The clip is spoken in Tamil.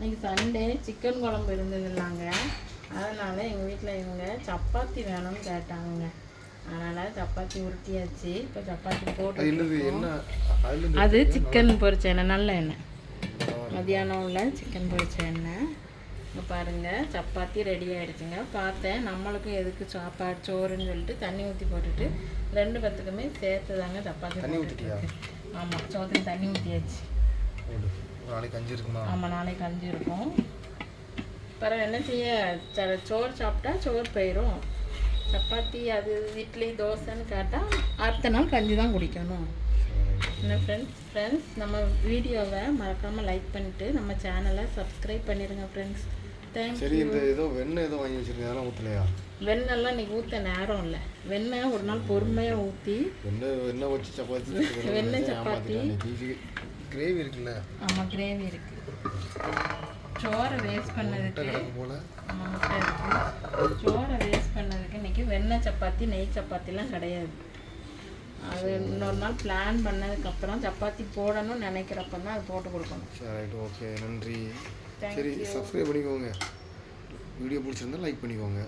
இன்னைக்கு சண்டே சிக்கன் குழம்பு இருந்ததுலாங்க அதனால் எங்கள் வீட்டில் இவங்க சப்பாத்தி வேணும்னு கேட்டாங்க அதனால் சப்பாத்தி உருட்டியாச்சு. இப்போ சப்பாத்தி போட்டு அது சிக்கன் பொரிச்ச எண்ணெய் நல்ல எண்ணெய். மதியானம் உள்ள சிக்கன் பொரிச்ச எண்ணெய். இங்கே பாருங்கள் சப்பாத்தி ரெடி ஆகிடுச்சுங்க பார்த்தேன் நம்மளுக்கும் எதுக்கு சாப்பாடு சோறுன்னு சொல்லிட்டு தண்ணி ஊற்றி போட்டுட்டு ரெண்டு பேத்துக்குமே சேர்த்து தாங்க சப்பாத்தி? ஆமாம் சோத்துக்கு தண்ணி ஊற்றியாச்சு போடு. ஒரு நாளைக்கு அஞ்சு இருக்குமா? ஆமாம் நாளைக்கு அஞ்சு இருக்கும். பிறகு என்ன செய்ய ச- சோறு சாப்பிட்டா சோறு போயிடும் சப்பாத்தி அது இட்லி தோசைன்னு கேட்டால் அடுத்த நாள் கஞ்சி தான் குடிக்கணும். என்ன ஃப்ரெண்ட்ஸ் ஃப்ரெண்ட்ஸ் நம்ம வீடியோவை மறக்காமல் லைக் பண்ணிவிட்டு நம்ம சேனலை சப்ஸ்கிரைப் பண்ணிடுங்க ஃப்ரெண்ட்ஸ் சரி இந்த ஏதோ வெண்ணெய் ஏதோ வாங்கி வச்சிருக்கேன் அதெல்லாம் ஊற்றலையா வெண்ணெல்லாம் இன்னைக்கு ஊற்ற நேரம் இல்லை. வெண்ணெய் ஒரு நாள் பொறுமையாக ஊற்றி வெண்ணெய் வெண்ணெய் வச்சு சப்பாத்தி வெண்ணெய் சப்பாத்தி. கிரேவி இருக்குல்ல? ஆமாம் கிரேவி இருக்குது சோறை வேஸ்ட் பண்ணதுக்கு கிடக்கு போல. இருக்கு. சோறை வேஸ்ட் பண்ணதுக்கு இன்னைக்கு வெண்ணெய் சப்பாத்தி நெய் சப்பாத்திலாம் கிடையாது. அது இன்னொரு நாள் பிளான் பண்ணதுக்கப்புறம் சப்பாத்தி போடணும்னு நினைக்கிறப்ப தான் அது போட்டு கொடுக்கணும். சரி ரைட் ஓகே நன்றி. சரி. சப்ஸ்கிரைப் பண்ணிக்கோங்க. வீடியோ பிடிச்சிருந்தா லைக் பண்ணிக்கோங்க.